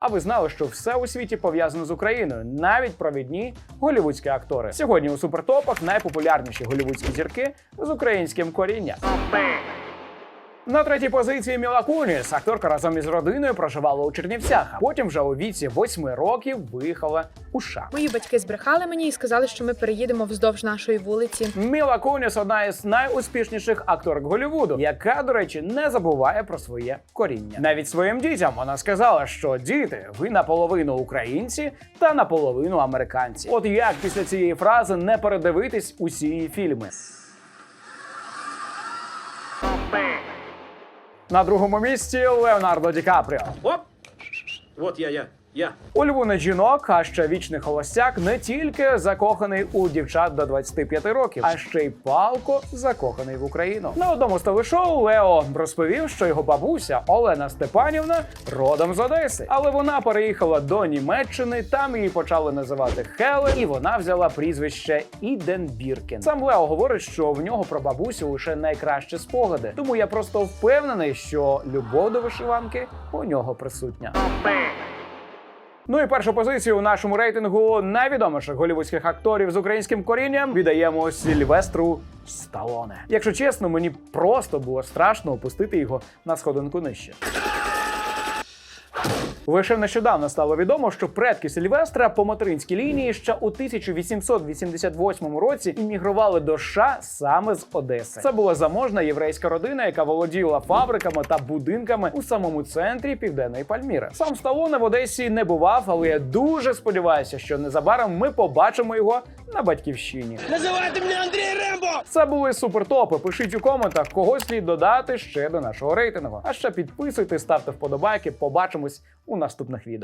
А ви знали, що все у світі пов'язано з Україною, навіть провідні голівудські актори. Сьогодні у супертопах найпопулярніші голівудські зірки з українським корінням. На третій позиції Міла Куніс. Акторка разом із родиною проживала у Чернівцях, а потім вже у віці 8 років виїхала у США. Мої батьки збрехали мені і сказали, що ми переїдемо вздовж нашої вулиці. Міла Куніс одна із найуспішніших акторок Голлівуду, яка, до речі, не забуває про своє коріння. Навіть своїм дітям вона сказала, що діти, ви наполовину українці та наполовину американці. От як після цієї фрази не передивитись усі її фільми. На другому місці Леонардо Ді Капріо. Оп! От я, я, я. Улюблений жінок, а ще вічний холостяк, не тільки закоханий у дівчат до 25 років, а ще й палко закоханий в Україну. На одному з телешоу Лео розповів, що його бабуся Олена Степанівна родом з Одеси, але вона переїхала до Німеччини. Там її почали називати Хелен, і вона взяла прізвище Іден Біркен. Сам Лео говорить, що в нього про бабусю лише найкращі спогади. Тому я просто впевнений, що любов до вишиванки у нього присутня. Ну і першу позицію у нашому рейтингу найвідоміших голівудських акторів з українським корінням віддаємо Сільвестру Сталоне. Якщо чесно, мені просто було страшно опустити його на сходинку нижче. Лише нещодавно стало відомо, що предки Сильвестра по материнській лінії ще у 1888 році іммігрували до США саме з Одеси. Це була заможна єврейська родина, яка володіла фабриками та будинками у самому центрі південної Пальміри. Сам Сталоне в Одесі не бував, але я дуже сподіваюся, що незабаром ми побачимо його на батьківщині. Називайте мене Андрій Рембо! Це були супертопи. Пишіть у коментах, кого слід додати ще до нашого рейтингу. А ще підписуйтесь, ставте вподобайки. Побачимось у наступних відео.